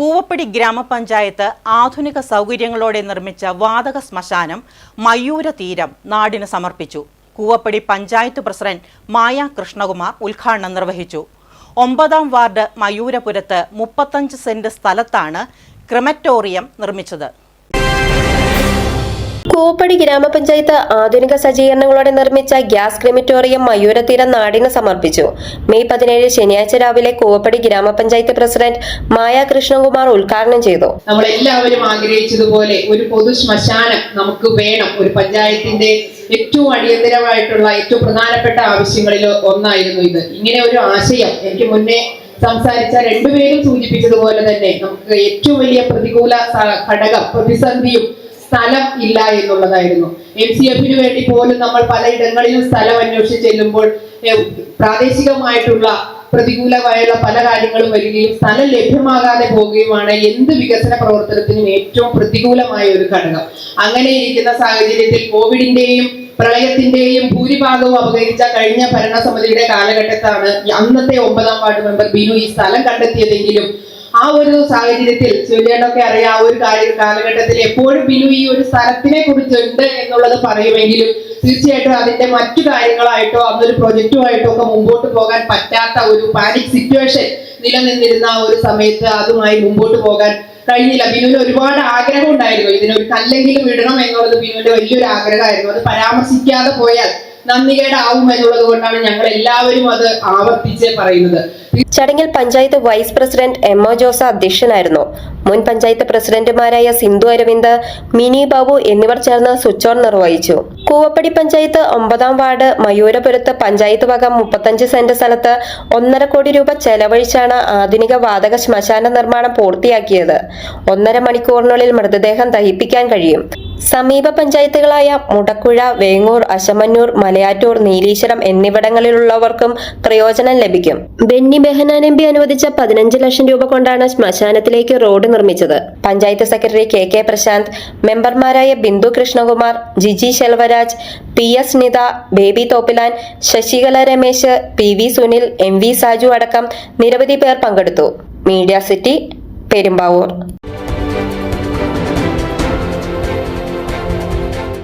കൂവപ്പടി ഗ്രാമപഞ്ചായത്ത് ആധുനിക സൗകര്യങ്ങളോടെ നിർമ്മിച്ച വാതക ശ്മശാനം മയൂര തീരം നാടിന് സമർപ്പിച്ചു. കൂവപ്പടി പഞ്ചായത്ത് പ്രസിഡന്റ് മായ കൃഷ്ണകുമാർ ഉദ്ഘാടനം നിർവഹിച്ചു. ഒമ്പതാം വാർഡ് മയൂരപുരത്ത് മുപ്പത്തഞ്ച് സെന്റ് സ്ഥലത്താണ് ക്രിമറ്റോറിയം നിർമ്മിച്ചത്. കൂപ്പടി ഗ്രാമപഞ്ചായത്ത് ആധുനിക സജ്ജീകരണങ്ങളോടെ നിർമ്മിച്ച ഗ്യാസ് ക്രിമിറ്റോറിയം മയൂരത്തീരം നാടിന് സമർപ്പിച്ചു. മെയ് പതിനേഴ് ശനിയാഴ്ച രാവിലെ കൂവപ്പടി ഗ്രാമപഞ്ചായത്ത് പ്രസിഡന്റ് മായ കൃഷ്ണകുമാർ ഉദ്ഘാടനം ചെയ്തു. നമ്മളെല്ലാവരും ആഗ്രഹിച്ചതുപോലെ ഒരു പൊതു ശ്മശാനം നമുക്ക് വേണം. ഒരു പഞ്ചായത്തിന്റെ ഏറ്റവും അടിയന്തരമായിട്ടുള്ള ഏറ്റവും പ്രധാനപ്പെട്ട ആവശ്യങ്ങളിൽ ഒന്നായിരുന്നു ഇത്. ഇങ്ങനെ ഒരു ആശയം എനിക്ക് മുന്നേ സംസാരിച്ച രണ്ടുപേരും സൂചിപ്പിച്ചതുപോലെ തന്നെ നമുക്ക് ഏറ്റവും വലിയ പ്രതികൂല ഘടകം പ്രതിസന്ധിയും സ്ഥലം ഇല്ല എന്നുള്ളതായിരുന്നു. എം സി എഫിന് വേണ്ടി പോലും നമ്മൾ പലയിടങ്ങളിലും സ്ഥലം അന്വേഷിച്ച് ചെല്ലുമ്പോൾ പ്രാദേശികമായിട്ടുള്ള പ്രതികൂലമായുള്ള പല കാര്യങ്ങളും വരികയും സ്ഥലം ലഭ്യമാകാതെ പോവുകയുമാണ് എന്ത് വികസന പ്രവർത്തനത്തിനും ഏറ്റവും പ്രതികൂലമായ ഒരു ഘടകം. അങ്ങനെ ഇരിക്കുന്ന സാഹചര്യത്തിൽ കോവിഡിന്റെയും പ്രളയത്തിന്റെയും ഭൂരിഭാഗവും അപകരിച്ച കഴിഞ്ഞ ഭരണസമിതിയുടെ കാലഘട്ടത്താണ് അന്നത്തെ ഒമ്പതാം വാർഡ് മെമ്പർ ബിനു ഈ സ്ഥലം കണ്ടെത്തിയതെങ്കിലും ആ ഒരു സാഹചര്യത്തിൽ ശിവചേട്ടൊക്കെ അറിയാം ആ ഒരു കാര്യ കാലഘട്ടത്തിൽ എപ്പോഴും ബിനു ഈ ഒരു സ്ഥലത്തിനെ കുറിച്ചുണ്ട് എന്നുള്ളത് പറയുമെങ്കിലും തീർച്ചയായിട്ടും അതിന്റെ മറ്റു കാര്യങ്ങളായിട്ടോ അന്നൊരു പ്രൊജക്റ്റുമായിട്ടോ ഒക്കെ മുമ്പോട്ട് പോകാൻ പറ്റാത്ത ഒരു പാനിക് സിറ്റുവേഷൻ നിലനിന്നിരുന്ന ആ ഒരു സമയത്ത് അതുമായി മുമ്പോട്ട് പോകാൻ കഴിഞ്ഞില്ല. ബിനുവിന് ഒരുപാട് ആഗ്രഹം ഉണ്ടായിരുന്നു ഇതിനൊരു കല്ലെങ്കിലും ഇടണം എന്നുള്ളത് ബിനുവിന്റെ വലിയൊരു ആഗ്രഹമായിരുന്നു. അത് പരാമർശിക്കാതെ പോയാൽ നന്ദികേടാവും എന്നുള്ളത് കൊണ്ടാണ് ഞങ്ങൾ എല്ലാവരും അത് ആവർത്തിച്ച് പറയുന്നത്. ചടങ്ങിൽ panchayat vice president M O Jose അധ്യക്ഷനായിരുന്നു. മുൻ പഞ്ചായത്ത് പ്രസിഡന്റുമാരായ സിന്ധു അരവിന്ദ് മിനി ബാബു എന്നിവർ ചേർന്ന് സ്വിച്ച് ഓൺ നിർവഹിച്ചു. കൂവപ്പടി പഞ്ചായത്ത് ഒമ്പതാം വാർഡ് മയൂരപുരത്ത് പഞ്ചായത്ത് വക മുപ്പത്തഞ്ച് സെന്റ് സ്ഥലത്ത് ഒന്നര കോടി രൂപ ചെലവഴിച്ചാണ് ആധുനിക വാതക ശ്മശാന നിർമ്മാണം പൂർത്തിയാക്കിയത്. ഒന്നര മണിക്കൂറിനുള്ളിൽ മൃതദേഹം ദഹിപ്പിക്കാൻ കഴിയും. സമീപ പഞ്ചായത്തുകളായ മുടക്കുഴ വേങ്ങൂർ അശമന്നൂർ മലയാറ്റൂർ നീലീശ്വരം എന്നിവിടങ്ങളിലുള്ളവർക്കും പ്രയോജനം ലഭിക്കും. ബെന്നി ബെഹനാൻ എം പി അനുവദിച്ച പതിനഞ്ച് ലക്ഷം രൂപ കൊണ്ടാണ് ശ്മശാനത്തിലേക്ക് റോഡ് നിർമ്മിച്ചത്. Panchayat secretary K K Prashant മെമ്പർമാരായ Bindu Krishnakumar Giji Selvaraj P S Nitha Baby Thoppilan Sasikala Ramesh P V Sunil M V Saju അടക്കം നിരവധി പേർ പങ്കെടുത്തു. Media city Perumbavoor.